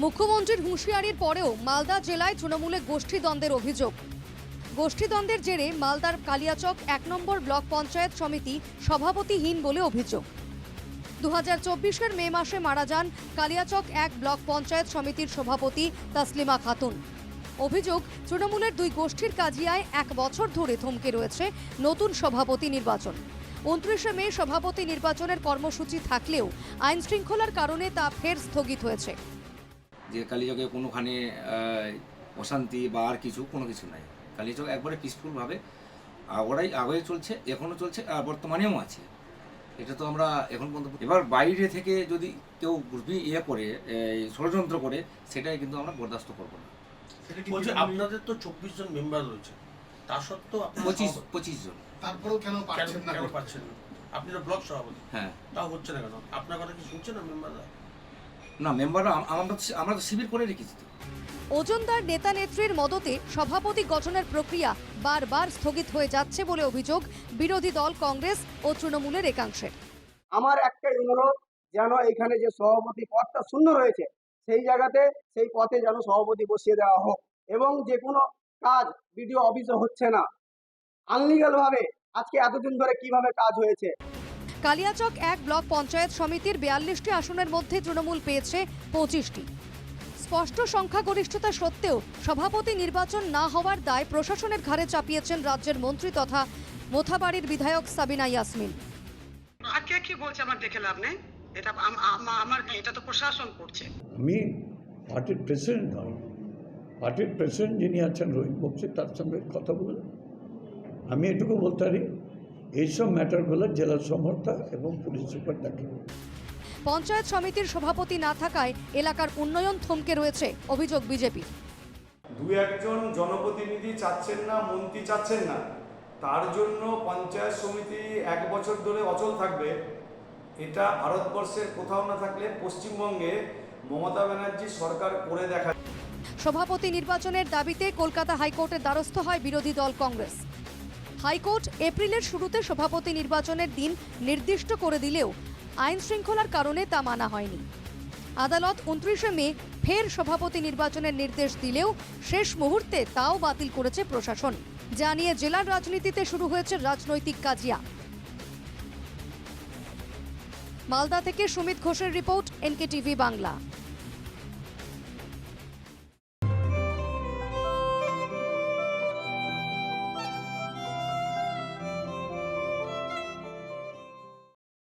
মুখ্যমন্ত্রীর হুঁশিয়ারির পরেও মালদা জেলায় তৃণমূলে গোষ্ঠীদ্বন্দ্বের অভিযোগ। গোষ্ঠীদ্বন্দ্বের জেরে মালদার কালিয়াচক এক নম্বর ব্লক পঞ্চায়েত সমিতি সভাপতিহীন বলে অভিযোগ। দু হাজার মে মাসে মারা যান কালিয়াচক এক ব্লক পঞ্চায়েত সমিতির সভাপতি তাসলিমা খাতুন। অভিযোগ, তৃণমূলের দুই গোষ্ঠীর কাজিয়ায় এক বছর ধরে থমকে রয়েছে নতুন সভাপতি নির্বাচন। উনত্রিশে মে সভাপতি নির্বাচনের কর্মসূচি থাকলেও আইন শৃঙ্খলার কারণে তা ফের স্থগিত হয়েছে। যে কালীচকে কোনোখানে অশান্তি বা আর কিছু কোনো কিছু নাই। কালীচক একবারে পিসফুলভাবে আগড়াই আগে চলছে এখনও চলছে আর বর্তমানেও আছে। এটা তো আমরা এখন পর্যন্ত এবার বাইরে থেকে যদি কেউ ইয়ে করে ষড়যন্ত্র করে সেটাই কিন্তু আমরা বরদাস্ত করব না। বলছি আপনাদের তো চব্বিশ জন মেম্বার রয়েছে। তা সত্ত্বেও পঁচিশ পঁচিশ জন। তারপরেও কেন পারছেন না? কেন করতে? পাচ্ছেন না? আপনি তো ব্লক সভাপতি। হ্যাঁ। তাও হচ্ছে না কেন? আপনার কথা কি শুনছে না মেম্বাররা না মেম্বাররা আমরা আমরা তো শিবির করে রেখেছি ওজনদার নেতা নেত্রীর মদতে সভাপতি গঠনের প্রক্রিয়া বারবার স্থগিত হয়ে যাচ্ছে বলে অভিযোগ বিরোধী দল কংগ্রেস ও তৃণমূলের একাংশের আমার একটাই অনুরোধ যেন এখানে যে সভাপতি পদটা শূন্য রয়েছে সেই জায়গাতে সেই পথে যেন সভাপতি বসিয়ে দেওয়া হোক এবং যে কোনো কাজ বিডিও অফিসে হচ্ছে না। আনলিগাল ভাবে আজকে এতদিন ধরে কীভাবে কাজ হয়েছে? কালিয়াচক এক ব্লক পঞ্চায়েত সমিতির বিয়াল্লিশটি আসনের মধ্যে তৃণমূল পেয়েছে পঁচিশটি। স্পষ্ট সংখ্যাগরিষ্ঠতা সত্ত্বেও সভাপতি নির্বাচন না হওয়ার দায় প্রশাসনের ঘাড়ে চাপিয়েছেন রাজ্যের মন্ত্রী তথা মোথাবাড়ির বিধায়ক সাবিনা ইয়াসমিন। আর কে বলছে আমার দেখে লাভ নেই? এটা আমার তো প্রশাসন করছে। আমি পার্টির প্রেসিডেন্ট নয় পার্টির প্রেসিডেন্ট যিনি আছেন রোহিত বক্সি তার সঙ্গে কথা বলে আমি এটুকু বলতে পারি এইসব ম্যাটারগুলো জেলা সমর্থা এবং পুলিশ সুপার দেখে। পঞ্চায়েত সমিতির সভাপতি না থাকায় এলাকার উন্নয়ন থমকে রয়েছে অভিযোগ বিজেপি। দু একজন জনপ্রতিনিধি চাচ্ছেন না মন্ত্রী চাচ্ছেন না। তার জন্য পঞ্চায়েত সমিতি এক বছর ধরে অচল থাকবে। এটা ভারতবর্ষের কোথাও না থাকলে পশ্চিমবঙ্গে মমতা ব্যানার্জি সরকার করে দেখা সভাপতি নির্বাচনের দাবিতে কলকাতা হাইকোর্টের দ্বারস্থ হয় বিরোধী দল কংগ্রেস। হাইকোর্ট এপ্রিলের শুরুতে সভাপতি নির্বাচনের দিন নির্দিষ্ট করে দিলেও আইন শৃঙ্খলার কারণে তা মানা হয়নি। আদালত উনত্রিশে মে ফের সভাপতি নির্বাচনের নির্দেশ দিলেও শেষ মুহূর্তে তাও বাতিল করেছে প্রশাসন, যা নিয়ে জেলার রাজনীতিতে শুরু হয়েছে রাজনৈতিক কাজিয়া। মালদা থেকে সুমিত ঘোষের রিপোর্ট এনকে টিভি বাংলা।